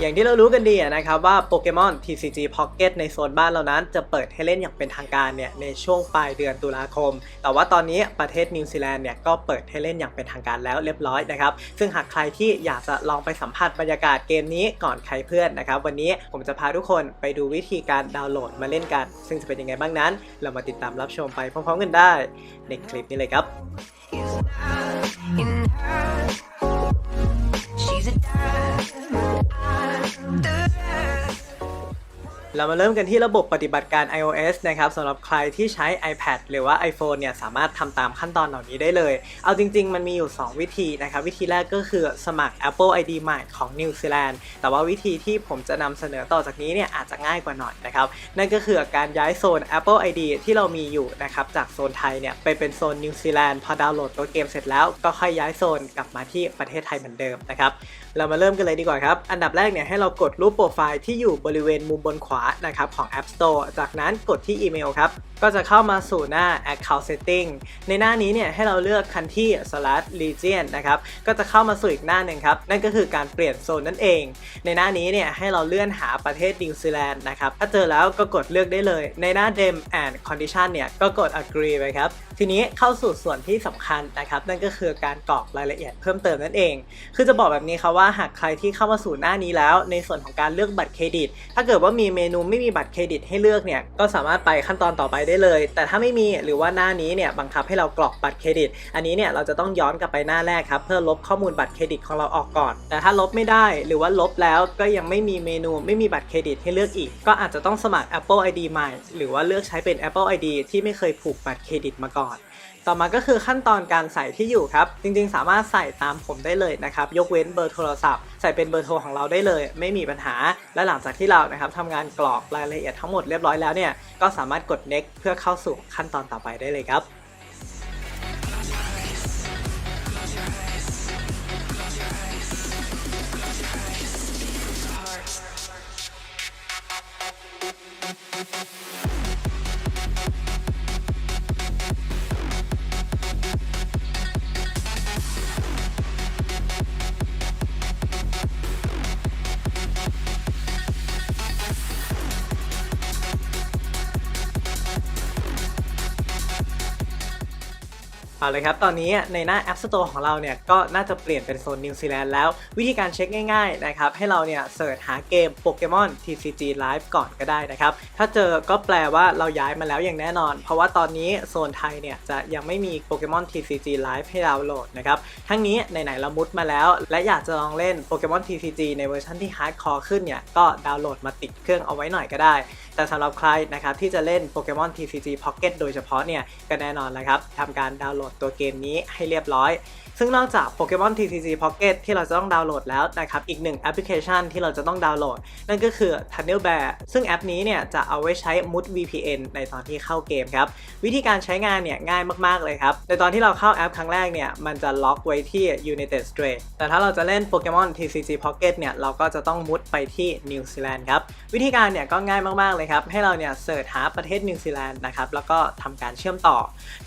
อย่างที่เรารู้กันดีนะครับว่าโปเกมอน TCG Pocket ในโซนบ้านเรานั้นจะเปิดให้เล่นอย่างเป็นทางการเนี่ยในช่วงปลายเดือนตุลาคม แต่ว่าตอนนี้ประเทศนิวซีแลนด์เนี่ยก็เปิดให้เล่นอย่างเป็นทางการแล้วเรียบร้อยนะครับ ซึ่งหากใครที่อยากจะลองไปสัมผัสบรรยากาศเกมนี้ก่อนใครเพื่อนนะครับ วันนี้ผมจะพาทุกคนไปดูวิธีการดาวน์โหลดมาเล่นกัน ซึ่งจะเป็นยังไงบ้างนั้น เรามาติดตามรับชมไปพร้อมๆกันได้ในคลิปนี้เลยครับ She's a dime. Under. เรามาเริ่มกันที่ระบบปฏิบัติการ iOS นะครับสำหรับใครที่ใช้ iPad หรือว่า iPhone เนี่ยสามารถทำตามขั้นตอนเหล่านี้ได้เลย เอาจริง ๆ มันมีอยู่ 2 วิธีนะครับ วิธีแรกก็คือสมัคร Apple ID ใหม่ของนิวซีแลนด์แต่ว่าวิธีที่ผมจะนำเสนอต่อจากนี้เนี่ยอาจจะง่ายกว่าหน่อยนะครับ นั่นก็คือการย้ายโซน Apple ID ที่เรามีอยู่นะครับจากโซนไทยเนี่ยไปเป็นโซนนิวซีแลนด์พอดาวน์โหลดตัวเกมเสร็จแล้วก็ค่อยย้ายโซนกลับมาที่ประเทศไทยเหมือนเดิมนะครับเรามาเริ่มกันเลยดีกว่าครับอันดับแรกเนี่ยให้เรากดรูปโปรไฟล์ที่อยู่บริเวณมุมบนขวานะครับของ App Store จากนั้นกดที่อีเมลครับ ก็จะเข้ามาสู่หน้า Account Setting ในหน้านี้เนี่ยให้เราเลือก Country slash Region นะครับ ก็จะเข้ามาสู่อีกหน้าหนึ่งครับ นั่นก็คือการเปลี่ยนโซนนั่นเอง ในหน้านี้เนี่ยให้เราเลื่อนหาประเทศนิวซีแลนด์นะครับ ถ้าเจอแล้วก็กดเลือกได้เลย ในหน้า Dem and Condition เนี่ยก็กด Agree ไปครับ ทีนี้เข้าสู่ส่วนที่สำคัญนะครับ นั่นก็คือการกรอกรายละเอียดเพิ่มเติมนั่นเอง คือจะบอกแบบนี้ครับว่าหากใครที่เข้ามาสู่หน้านี้แล้ว ในส่วนของการเลือกบัตรเครดิต ถ้าเกิดว่ามีเมนูไม่มีบัตรเครดิตให้เลือกเนี่ยก็สามารถไปขั้นตอนต่อไปได้เลย แต่ถ้าไม่มีหรือว่าหน้านี้เนี่ยบังคับให้เรากรอกบัตรเครดิต อันนี้เนี่ยเราจะต้องย้อนกลับไปหน้าแรกครับเพื่อลบข้อมูลบัตรเครดิตของเราออกก่อน แต่ถ้าลบไม่ได้หรือว่าลบแล้วก็ยังไม่มีเมนูไม่มีบัตรเครดิตให้เลือกอีก ก็อาจจะต้องสมัคร Apple ID ใหม่ หรือว่าเลือกใช้เป็น Apple ID ที่ไม่เคยผูกบัตรเครดิตมาก่อน ต่อมาก็คือขั้นตอนการใส่ที่อยู่ครับ จริงๆ สามารถใส่ตามผมได้เลยนะครับ ยกเว้นเบอร์โทรศัพท์ ใส่เป็นเบอร์โทรของเราได้เลย ไม่มีปัญหา และหลังจากที่เรานะครับทำงานกรอกรายละเอียดทั้งหมดเรียบร้อยแล้วเนี่ย ก็สามารถกด next เพื่อเข้าสู่ขั้นตอนต่อไปได้เลยครับ เอาเลยครับ ตอนนี้ในหน้า App Store ของเราเนี่ยก็น่าจะเปลี่ยนเป็นโซนนิวซีแลนด์แล้ว วิธีการเช็คง่ายๆนะครับ ให้เราเนี่ยเสิร์ชหาเกมโปเกมอน TCG Live ก่อนก็ได้นะครับ ถ้าเจอก็แปลว่าเราย้ายมาแล้วอย่างแน่นอน เพราะว่าตอนนี้โซนไทยเนี่ยจะยังไม่มีโปเกมอน TCG Live ให้ดาวน์โหลดนะครับ ทั้งนี้ไหนๆเรามุดมาแล้ว และอยากจะลองเล่นโปเกมอน TCG ในเวอร์ชันที่ฮาร์ดคอร์ขึ้นเนี่ยก็ดาวน์โหลดมาติดเครื่องเอาไว้หน่อยก็ได้ แต่สำหรับใครนะครับที่จะเล่นโปเกมอน TCG Pocket โดยเฉพาะเนี่ยก็แน่นอนแล้วครับทำการดาวน์โหลดตัวเกมนี้ให้เรียบร้อย ซึ่งนอกจาก Pokemon TCG Pocket ที่เราจะต้องดาวน์โหลดแล้วนะครับ อีกหนึ่งแอปพลิเคชันที่เราจะต้องดาวน์โหลด นั่นก็คือ Tunnel Bear ซึ่งแอปนี้เนี่ยจะเอาไว้ใช้มุด VPN ในตอนที่เข้าเกมครับ วิธีการใช้งานเนี่ยง่ายมาก ๆ เลยครับ ในตอนที่เราเข้าแอปครั้งแรกเนี่ยมันจะล็อกไว้ที่ United States แต่ถ้าเราจะเล่น Pokemon TCG Pocket เนี่ยเราก็จะต้องมุดไปที่นิวซีแลนด์ครับ วิธีการเนี่ยก็ง่ายมาก ๆ เลยครับ ให้เราเนี่ยเสิร์ชหาประเทศนิวซีแลนด์นะครับแล้วก็ทำการเชื่อมต่อ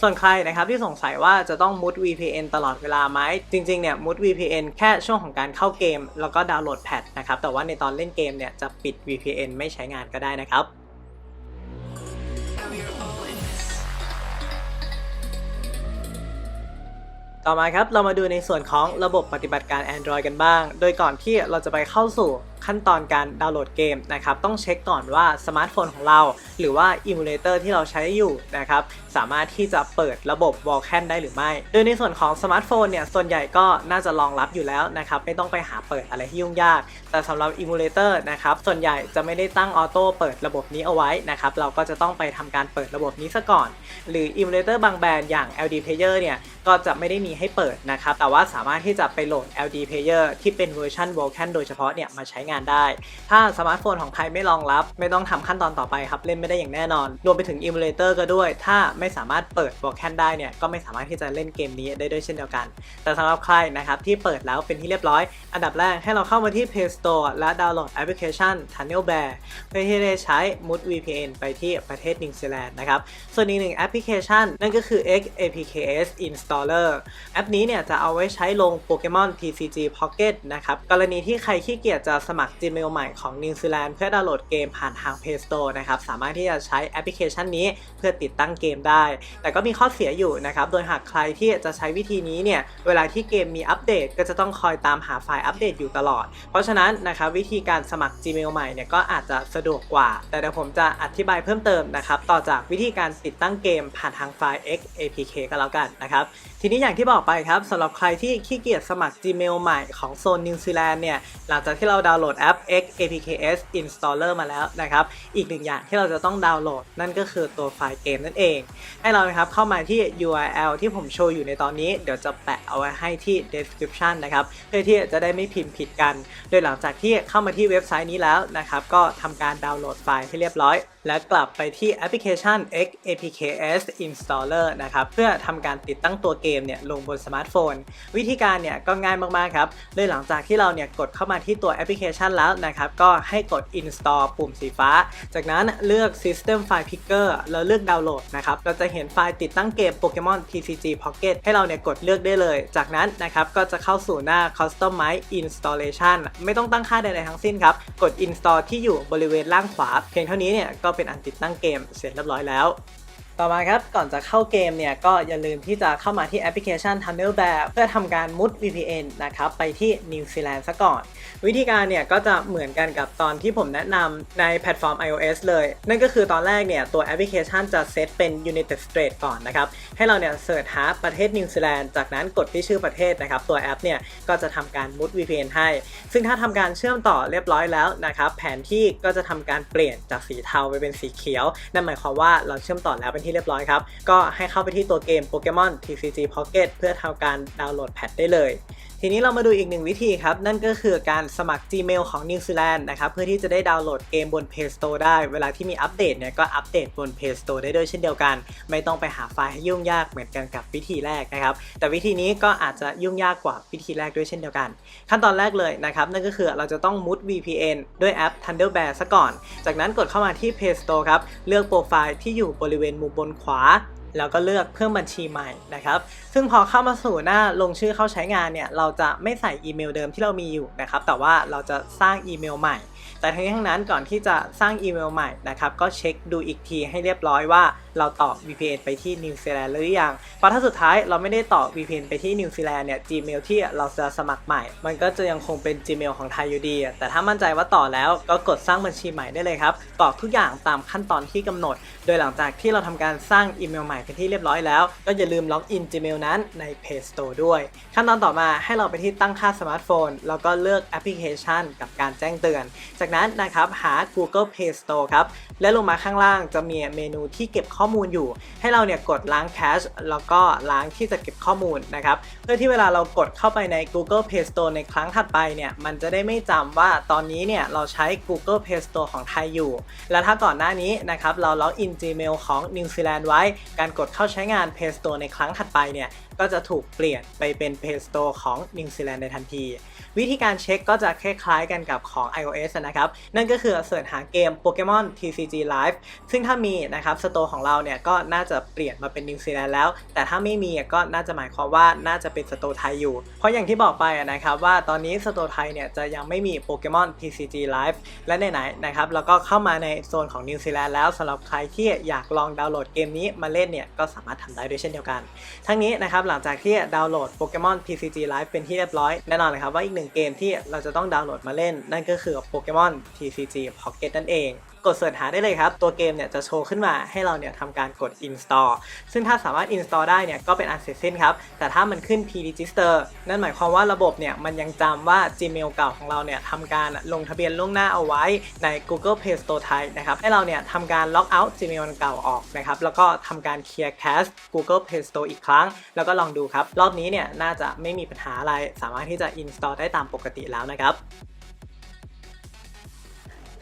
ส่วนใครนะครับที่สงสัยว่าจะต้องมุด VPN ตลอดเวลาไหมจริงๆเนี่ยมุด VPN แค่ช่วงของการเข้าเกม แล้วก็ดาวน์โหลดแพทนะครับแต่ว่าในตอนเล่นเกมเนี่ยจะปิด VPN ไม่ใช้งานก็ได้นะครับต่อมาครับ เรามาดูในส่วนของระบบปฏิบัติการ Android กันบ้าง โดยก่อนที่เราจะไปเข้าสู่ ขั้นตอนการดาวน์โหลดเกมนะครับต้องเช็คก่อนว่าสมาร์ทโฟนของเรา หรือว่าอิมูเลเตอร์ที่เราใช้อยู่นะครับสามารถที่จะเปิดระบบ w a l c a n ได้หรือไม่ โดยในส่วนของสมาร์ทโฟนเนี่ยส่วนใหญ่ก็น่าจะรองรับอยู่แล้วนะครับไม่ต้องไปหาเปิดอะไรที่ยุ่งยาก แต่สำหรับอิมูเลเตอร์นะครับส่วนใหญ่จะไม่ได้ตั้งออโต้เปิดระบบนี้เอาไว้นะครับเราก็จะต้องไปทำการเปิดระบบนี้ซะก่อน หรืออิมูเลเตอร์บางแบรนด์อย่าง LD Player เนี่ยก็จะไม่ได้มีให้เปิดนะครับแต่ว่าสามารถที่จะไปโหลด LD Player ที่เป็นเวอร์ชัน Vulkan โดยเฉพาะเนี่ยมาใช้งานได้ ถ้าสมาร์ทโฟนของใครไม่รองรับ ไม่ต้องทำขั้นตอนต่อไปครับ เล่นไม่ได้อย่างแน่นอน รวมไปถึงอิมูเลเตอร์ก็ด้วย ถ้าไม่สามารถเปิด Vulkan ได้เนี่ย ก็ไม่สามารถที่จะเล่นเกมนี้ได้ด้วยเช่นเดียวกัน แต่สำหรับใครนะครับที่เปิดแล้วเป็นที่เรียบร้อย อันดับแรกให้เราเข้ามาที่ Play Store และดาวน์โหลดแอปพลิเคชัน Tunnel Bear เพื่อที่จะใช้ Mood VPN ไปที่ประเทศนิวซีแลนด์นะครับ ส่วนอีกหนึ่งแอปพลิเคชันนั่นก็คือ XAPKS Installer แอปนี้เนี่ยจะเอาไว้ใช้ลงโปเกมอน TCG Pocket นะครับ กรณีที่ใครขี้เกียจจะสมัคร Gmail ใหม่ของนิวซีแลนด์เพื่อดาวน์โหลดเกมผ่านทาง Play Store นะครับสามารถที่จะใช้แอปพลิเคชันนี้เพื่อติดตั้งเกมได้ แต่ก็มีข้อเสียอยู่นะครับโดยหากใครที่จะใช้วิธีนี้เนี่ยเวลาที่เกมมีอัปเดต ก็จะต้องคอยตามหาไฟล์อัปเดตอยู่ตลอด เพราะฉะนั้นนะครับวิธีการสมัคร Gmail ใหม่เนี่ยก็อาจจะสะดวกกว่า แต่เดี๋ยวผมจะอธิบายเพิ่มเติมนะครับต่อจากวิธีการติดตั้งเกมผ่านทางไฟล์ XAPK ก็แล้วกันนะครับทีนี้อย่างที่บอกไปครับสำหรับใครที่ขี้เกียจสมัคร Gmail ใหม่ของโซนนิวซีแลนด์เนี่ยหลังจากที่เราดาวน์โหลดแอป XAPKS Installer มาแล้วนะครับ อีกหนึ่งอย่างที่เราจะต้องดาวน์โหลด นั่นก็คือตัวไฟล์เกมนั่นเอง ให้เรานะครับเข้ามาที่ URL ที่ผมโชว์อยู่ในตอนนี้ เดี๋ยวจะแปะเอาไว้ให้ที่ description นะครับ เพื่อที่จะได้ไม่พิมพ์ผิดกัน โดยหลังจากที่เข้ามาที่เว็บไซต์นี้แล้วนะครับ ก็ทำการดาวน์โหลดไฟล์ให้เรียบร้อย และกลับไปที่แอปพลิเคชัน XAPKS Installer นะครับเพื่อทำการติดตั้งตัวเกมเนี่ยลงบนสมาร์ทโฟน วิธีการเนี่ยก็ง่ายมากๆครับโดยหลังจากที่เราเนี่ยกดเข้ามาที่ตัวแอปพลิเคชันแล้วนะครับก็ให้กด install ปุ่มสีฟ้า จากนั้นเลือก System File Picker แล้วเลือกดาวน์โหลดนะครับเราจะเห็นไฟล์ติดตั้งเกม Pokemon TCG Pocket ให้เราเนี่ยกดเลือกได้เลย จากนั้นนะครับก็จะเข้าสู่หน้า Customize Installation ไม่ต้องตั้งค่าใดๆทั้งสิ้นครับกด install ที่อยู่บริเวณล่างขวา เพียงเท่านี้เนี่ยก็เป็นอันติดตั้งเกมเสร็จเรียบร้อยแล้ว ต่อมาครับ ก่อนจะเข้าเกมเนี่ย ก็อย่าลืมที่จะเข้ามาที่แอปพลิเคชัน Tunnel Bear เพื่อทำการมุด VPN นะครับ ไปที่นิวซีแลนด์ซะก่อน วิธีการเนี่ย ก็จะเหมือนกันกับตอนที่ผมแนะนำในแพลตฟอร์ม iOS เลย นั่นก็คือตอนแรกเนี่ย ตัวแอปพลิเคชันจะเซตเป็น United States ก่อนนะครับ ให้เราเนี่ยเสิร์ชหาประเทศนิวซีแลนด์จากนั้นกดที่ชื่อประเทศนะครับ ตัวแอปเนี่ย ก็จะทำการมุด VPN ให้ ซึ่งถ้าทำการเชื่อมต่อเรียบร้อยแล้วนะครับ แผนที่ก็จะทำการเปลี่ยนจากสีเทาไปเป็นสีเขียว นั่นหมายความว่าเราเชื่อมต่อแล้วเป็นที่เรียบร้อยครับ ก็ให้เข้าไปที่ตัวเกม Pokemon TCG Pocket เพื่อทำการดาวน์โหลดแพทได้เลย ทีนี้เรามาดูอีกหนึ่งวิธีครับ นั่นก็คือการสมัคร Gmail ของนิวซีแลนด์นะครับ เพื่อที่จะได้ดาวน์โหลดเกมบน Play Store ได้ เวลาที่มีอัปเดตเนี่ยก็อัปเดตบน Play Store ได้ด้วยเช่นเดียวกัน ไม่ต้องไปหาไฟล์ให้ยุ่งยากเหมือนกันกับวิธีแรกนะครับ แต่วิธีนี้ก็อาจจะยุ่งยากกว่าวิธีแรกด้วยเช่นเดียวกัน ขั้นตอนแรกเลยนะครับนั่นก็คือเราจะต้องมุด VPN ด้วยแอป Thunderbird ซะก่อน จากนั้นกดเข้ามาที่ Play Store ครับเลือกโปรไฟล์ที่อยู่บริเวณมุมบนขวา แล้วก็เลือกเพิ่มบัญชีใหม่นะครับ ซึ่งพอเข้ามาสู่หน้าลงชื่อเข้าใช้งานเนี่ย เราจะไม่ใส่อีเมลเดิมที่เรามีอยู่นะครับ แต่ว่าเราจะสร้างอีเมลใหม่ แต่ทั้งนี้ทั้งนั้นก่อนที่จะสร้างอีเมลใหม่นะครับ ก็เช็คดูอีกทีให้เรียบร้อยว่าเราต่อ VPN ไปที่นิวซีแลนด์หรือยัง เพราะถ้าสุดท้ายเราไม่ได้ต่อ VPN ไปที่นิวซีแลนด์เนี่ย Gmail ที่เราจะสมัครใหม่ มันก็จะยังคงเป็น Gmail ของไทยอยู่ดี แต่ถ้ามั่นใจว่าต่อแล้วก็กดสร้างบัญชีใหม่ได้เลยครับกรอกทุกอย่างตามขั้นตอนที่กำหนด โดยหลังจากที่เราทำการสร้างอีเมลใหม่เป็นที่เรียบร้อยแล้ว ก็อย่าลืมล็อกอิน Gmail นั้นใน Play Store ด้วย ขั้นตอนต่อมาให้เราไปที่ตั้งค่าสมาร์ทโฟน แล้วก็เลือกแอปพลิเคชันกับการแจ้งเตือน จากนั้นนะครับหา Google Play Store ครับและลงมาข้างล่างจะมีเมนูที่เก็บข้อมูลอยู่ ให้เราเนี่ยกดล้างแคชแล้วก็ล้างที่จะเก็บข้อมูลนะครับเพื่อที่เวลาเรากดเข้าไปใน Google Play Store ในครั้งถัดไปเนี่ยมันจะได้ไม่จำว่าตอนนี้เนี่ยเราใช้ Google Play Store ของไทยอยู่ และถ้าก่อนหน้านี้นะครับเราล็อกอิน Gmail ของนิวซีแลนด์ไว้การกดเข้าใช้งาน Play Store ในครั้งถัดไปเนี่ย ก็จะถูกเปลี่ยนไปเป็น Play Store ของนิวซีแลนด์ในทันที วิธีการเช็คก็จะคล้ายๆกันกับของ iOS นะครับ นั่นก็คือเสิร์ชหาเกม Pokemon TCG Live ซึ่งถ้ามีนะครับสโตร์ของเราเนี่ยก็น่าจะเปลี่ยนมาเป็นนิวซีแลนด์แล้ว แต่ถ้าไม่มีก็น่าจะหมายความว่าน่าจะเป็นสโตร์ไทยอยู่ เพราะอย่างที่บอกไปนะครับว่าตอนนี้สโตร์ไทยเนี่ยจะยังไม่มี Pokemon TCG Live และไหนๆนะครับแล้วก็เข้ามาในโซนของนิวซีแลนด์แล้วสำหรับใครที่อยากลองดาวน์โหลดเกมนี้มาเล่นเนี่ยก็สามารถทำได้ด้วยเช่นเดียวกัน ทั้งนี้นะครับหลังจากที่ดาวน์โหลดโปเกมอน PCG Live เป็นที่เรียบร้อยแน่นอนเลยครับว่าอีกหนึ่งเกมที่เราจะต้องดาวน์โหลดมาเล่น นั่นก็คือโปเกมอน PCG Pocket นั่นเอง กดเสิร์ชหาได้เลยครับ ตัวเกมเนี่ยจะโชว์ขึ้นมาให้เราเนี่ยทำการกด install ซึ่งถ้าสามารถ install ได้เนี่ยก็เป็นอันเสร็จสิ้นครับ แต่ถ้ามันขึ้น pre-register นั่นหมายความว่าระบบเนี่ยมันยังจำว่า Gmail เก่าของเราเนี่ยทำการลงทะเบียนล่วงหน้าเอาไว้ใน Google Play Store ไทยนะครับให้เราเนี่ยทำการ log out Gmail เก่าออกนะครับแล้วก็ทำการ clear cache Google Play Store อีกครั้ง แล้วก็ลองดูครับ รอบนี้เนี่ยน่าจะไม่มีปัญหาอะไรสามารถที่จะ install ได้ตามปกติแล้วนะครับ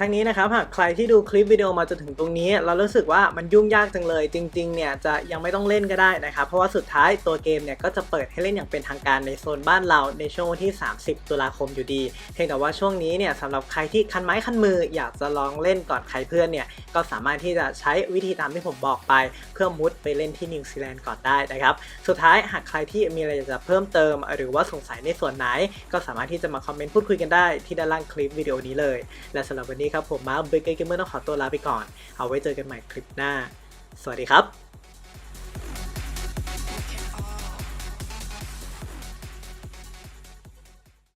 ทั้งนี้นะครับหากใครที่ดูคลิปวิดีโอมาจนถึงตรงนี้ เรารู้สึกว่ามันยุ่งยากจังเลย จริงๆเนี่ยจะยังไม่ต้องเล่นก็ได้นะครับเพราะว่าสุดท้ายตัวเกมเนี่ยก็จะเปิดให้เล่นอย่างเป็นทางการในโซนบ้านเราในช่วงวันที่ 30 ตุลาคมอยู่ดี เพียงแต่ว่าช่วงนี้เนี่ยสำหรับใครที่คันไม้คันมืออยากจะลองเล่นก่อนใครเพื่อนเนี่ยก็สามารถที่จะใช้วิธีตามที่ผมบอกไป เพื่อมุดไปเล่นที่นิวซีแลนด์ก่อนได้นะครับสุดท้ายหากใครที่มีอะไรจะเพิ่มเติม หรือว่าสงสัยในส่วนไหน ก็สามารถที่จะมาคอมเมนต์พูดคุยกันได้ที่ด้านล่างคลิปวิดีโอนี้เลย และสำหรับวันนี้ครับผมมาร์คเบเกอร์เกมเมอร์ต้องขอตัวลาไปก่อน เอาไว้เจอกันใหม่คลิปหน้า สวัสดีครับ